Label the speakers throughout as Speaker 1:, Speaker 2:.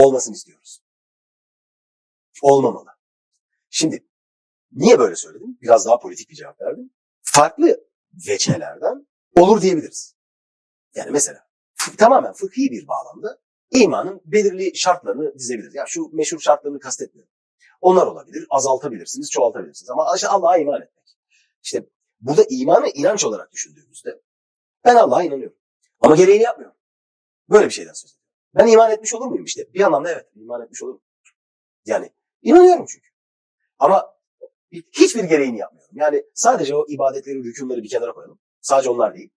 Speaker 1: olmasını istiyoruz. Olmamalı. Şimdi niye böyle söyledim? Biraz daha politik bir cevap verdim. Farklı veçelerden olur diyebiliriz. Yani mesela tamamen fıkhi bir bağlamda imanın belirli şartlarını dizebiliriz. Ya şu meşhur şartlarını kastetmiyorum. Onlar olabilir, azaltabilirsiniz, çoğaltabilirsiniz. Ama işte Allah'a iman etmek. İşte burada imanı inanç olarak düşündüğümüzde ben Allah'a inanıyorum. Ama gereğini yapmıyorum. Böyle bir şeyden söz ediyorum. Ben iman etmiş olur muyum işte? Bir anlamda evet iman etmiş olurum. Yani inanıyorum çünkü. Ama hiçbir gereğini yapmıyorum. Yani sadece o ibadetleri, rükünleri bir kenara koyalım. Sadece onlar değil.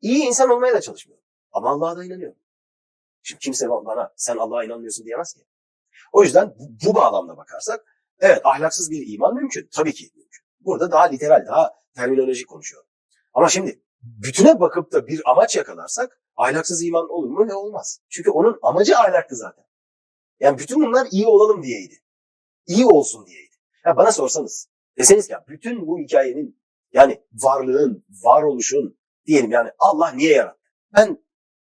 Speaker 1: İyi insan olmaya da çalışmıyorum. Ama Allah'a da inanıyorum. Şimdi kimse bana sen Allah'a inanmıyorsun diyemez ki. O yüzden bu, bu bağlamda bakarsak evet ahlaksız bir iman mümkün. Tabii ki mümkün. Burada daha literal, daha terminolojik konuşuyorum. Ama şimdi bütüne bakıp da bir amaç yakalarsak ahlaksız iman olur mu? Ne olmaz. Çünkü onun amacı ahlaktı zaten. Yani bütün bunlar iyi olalım diyeydi. İyi olsun diyeydi. Ya bana sorsanız deseniz ya bütün bu hikayenin yani varlığın, varoluşun diyelim yani Allah niye yarattı? Ben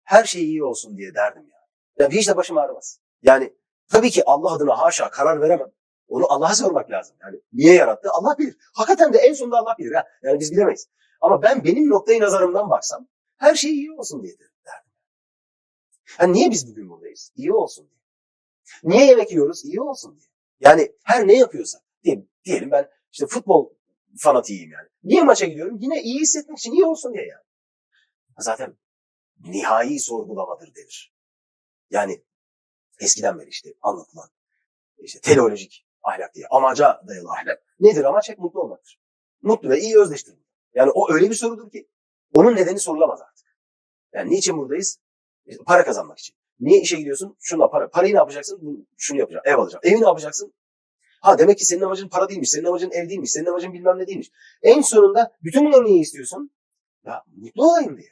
Speaker 1: her şey iyi olsun diye derdim ya. Ya hiç de başım ağrımaz. Yani tabii ki Allah adına haşa karar veremem. Onu Allah'a sormak lazım. Yani niye yarattı? Allah bilir. Hakikaten de en sonunda Allah bilir. Ha? Yani biz bilemeyiz. Ama ben benim noktayı nazarımdan baksam her şey iyi olsun diye derdim. Yani niye biz bugün buradayız? İyi olsun diye. Niye yemek yiyoruz? İyi olsun diye. Yani her ne yapıyorsak diyelim, diyelim ben işte futbol fanatiyim yani. Niye maça gidiyorum? Yine iyi hissetmek için iyi olsun diye yani. Zaten nihai sorgulamadır denir. Yani eskiden beri işte anlatılan işte teleolojik ahlak diye amaca dayalı ahlak. Nedir amaç? Hep mutlu olmaktır. Mutlu ve iyi özdeştirmek. Yani o öyle bir sorudur ki onun nedeni sorulamaz artık. Yani niçin buradayız? Para kazanmak için. Niye işe gidiyorsun? Şuna para. Parayı ne yapacaksın? Şunu yapacağım. Ev alacağım. Evi ne yapacaksın? Ha demek ki senin amacın para değilmiş. Senin amacın ev değilmiş. Senin amacın bilmem ne değilmiş. En sonunda bütün bunları niye istiyorsun? Ya mutlu olayım diye.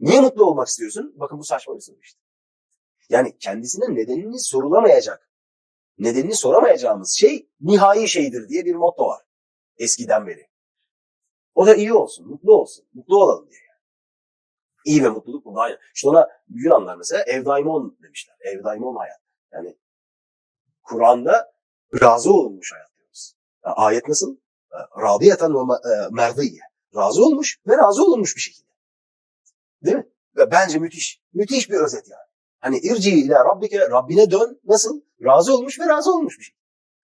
Speaker 1: Niye mutlu olmak istiyorsun? Bakın bu saçma bir soru işte. Yani kendisine nedenini sorulamayacak, nedenini soramayacağımız şey nihai şeydir diye bir motto var. Eskiden beri. O da iyi olsun, mutlu olsun, mutlu olalım diye. İyi ve mutluluk burada aynı. İşte ona Yunanlar mesela evdaimon demişler. Evdaimon hayat. Yani Kur'an'da razı olunmuş hayat diyoruz. Ayet nasıl? E, Radiyeten ve e, merdiye. Razı olmuş ve razı olunmuş bir şekilde. Değil mi? Ve bence müthiş. Müthiş bir özet yani. Hani irci ile Rabbike, Rabbine dön. Nasıl? Razı olmuş ve razı olmuş bir şey.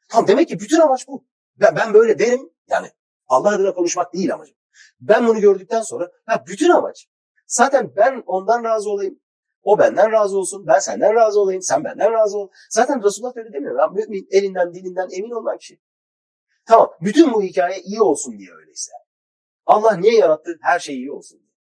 Speaker 1: Tamam demek ki bütün amaç bu. Ben, ben böyle derim. Yani Allah adına konuşmak değil amacım. Ben bunu gördükten sonra ha, bütün amaç zaten ben ondan razı olayım. O benden razı olsun. Ben senden razı olayım. Sen benden razı ol. Zaten Resulullah öyle demiyor. Ben mümin elinden dilinden emin olan kişi. Tamam. Bütün bu hikaye iyi olsun diye öyleyse. Allah niye yarattı? Her şey iyi olsun diye.